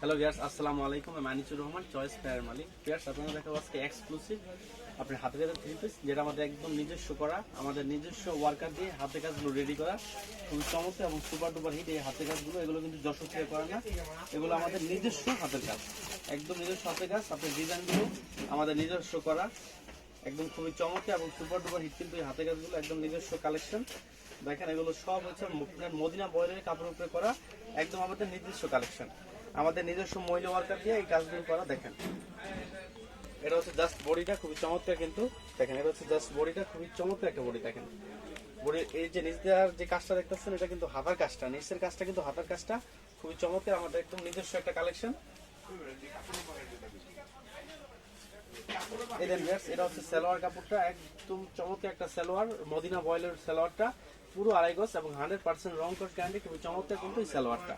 Hello viewers আসসালামু আলাইকুম আমি আনিচুর রহমান চয়েস ফেয়ার মালিক ভিয়ার্স আপনারা দেখাবো আজকে এক্সক্লুসিভ আপনি হাতে কাজের থ্রি পিস যেটা আমাদের একদম নিজস্ব করা, আমাদের নিজস্ব ওয়ার্কার দিয়ে হাতে কাজগুলো রেডি করা। খুবই চমৎকার এবং সুপার ডুপার হিট এই হাতে কাজগুলো। এগুলো কিন্তু যশোর থেকে করা না। এগুলো আমাদের নিজস্ব হাতের কাজ। একদম নিজস্ব হাতের কাজ। আপনার ডিজাইনগুলো আমাদের নিজস্ব করা। একদম খুবই চমৎকার এবং সুপার ডুপার হিট কিন্তু এই হাতে কাজগুলো। একদম নিজস্ব কালেকশন দেখেন, এগুলো সব হচ্ছে আপনার মদিনা বয়েলের কাপড়ের উপরে করা। একদম আমাদের নিজস্ব কালেকশন আমাদের নিজস্ব মহিলা ওয়ার্কার দিয়ে এই কাজগুলো করা দেখেন। এটা হচ্ছে জাস্ট বডিটা খুবই চমৎকার কিন্তু। দেখেন এটা হচ্ছে জাস্ট বডিটা খুবই চমৎকার একটা বডি দেখেন। বডি এই যে নিচ দেওয়ার যে কাজটা দেখতেছেন এটা কিন্তু হাতার কাজটা নিচের কাজটা কিন্তু হাতার কাজটা। খুবই চমৎকার আমাদের একদম নিজস্ব একটা কালেকশন দেন ভিউয়ার্স, এটা হচ্ছে সালোয়ার কাপড়টা একদম চমৎকার একটা সালোয়ার মদিনা বয়েলের সালোয়ারটা। পুরো আড়াই গজ এবং হান্ড্রেড পার্সেন্ট রং কোট গ্যারান্টি খুবই চমৎকার কিন্তু এই সালোয়ারটা।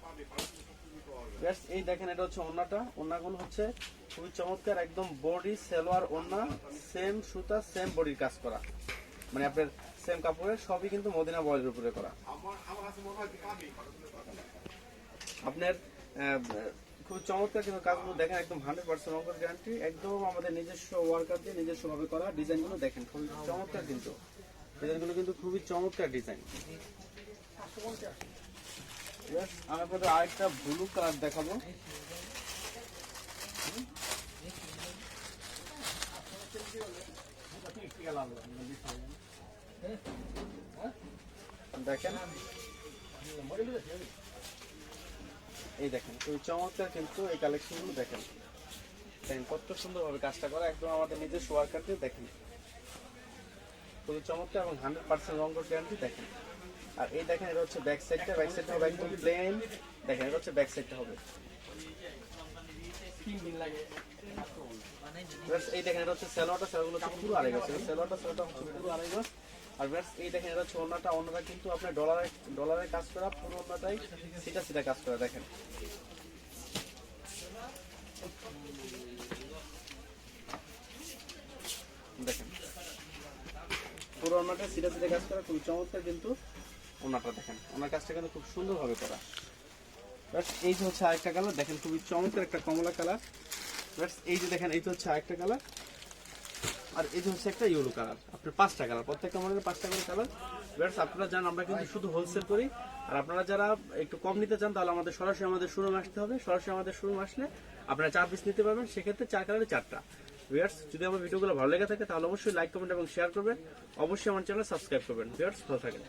ভিউয়ার্স, এই দেখেন এটা হচ্ছে ওন্নাটা। ওন্নাগুলো হচ্ছে খুবই চমৎকার একদম বডি সালোয়ার ওন্না সেম সুতা সেম বডির কাজ করা। মানে আপনার সেম কাপড়ের সবই কিন্তু মদিনা বয়েলের উপরে করা। আপনার খুব চমৎকার কিন্তু কাজগুলো দেখেন একদম হান্ড্রেড পার্সেন্ট অঙ্কর গ্যারান্টি একদম আমাদের নিজস্ব ওয়ার্কার দিয়ে নিজস্ব ভাবে করা ডিজাইনগুলো দেখেন খুবই চমৎকার কিন্তু। ডিজাইনগুলো কিন্তু খুবই চমৎকার ডিজাইন আমি আপনাদের আরেকটা ব্লু কালার দেখাবো। দেখেন। এই দেখেন, খুবই চমৎকার কিন্তু এই কালেকশনগুলো দেখেন। দেখেন, কত সুন্দরভাবে কাজটা করা, একদম আমাদের নিজস্ব ওয়ার্কার দিয়ে দেখেন। খুবই চমৎকার এবং হান্ড্রেড পার্সেন্ট রঙ গ্যারান্টি দেখেন। আর এই দেখেন, এটা হচ্ছে ব্যাক সাইডটা ব্যাক সাইডটা হবে একদম প্লেন দেখেন, এটা হচ্ছে ব্যাক সাইডটা হবে। এই দেখেন, এটা হচ্ছে সেলোয়ারটা সেলোয়ারগুলো পুরো আড়াই গজ। সেলোয়ারটা সেলোয়ারটা হচ্ছে পুরো আড়াই গজ। আর ব্যাস এই দেখেন, এটা হচ্ছে অন্যটা অন্যটা কিন্তু আপনার ডলারে ডলারে কাজ করা, পুরো অন্যটাই সিটা সিটা কাজ করা, দেখেন। দেখেন। পুরো অন্যটা সিটা সিটা কাজ করা, খুবই চমৎকার কিন্তু। ওনাটা দেখেন। ওনার কাজটা কিন্তু খুব সুন্দরভাবে করা। এই যে হচ্ছে আরেকটা কালার, দেখেন খুবই চমৎকার একটা কমলা কালার। এই যে দেখেন, এই তো হচ্ছে আরেকটা কালার। আর এই যে হচ্ছে একটা ইউরো কালার। আপনার পাঁচটা কালার, প্রত্যেকটা মডেলের পাঁচটা করে কালার। ব্যাস, আপনারা জান আমরা কিন্তু শুধু হোলসেল করি। আর আপনারা যারা একটু কম নিতে চান, তাহলে আমাদের সরাসরি আমাদের শোরুম আসতে হবে। সরাসরি আমাদের শোরুম আসলে আপনারা চার পিস নিতে পারবেন। সেক্ষেত্রে চার কালারে চারটা। ভিউয়ার্স যদি আমার ভিডিওগুলো ভালো লেগে থাকে, তাহলে অবশ্যই লাইক কমেন্ট এবং শেয়ার করবেন। অবশ্যই আমার চ্যানেল সাবস্ক্রাইব করবেন। ভিউয়ার্স ভালো থাকেন।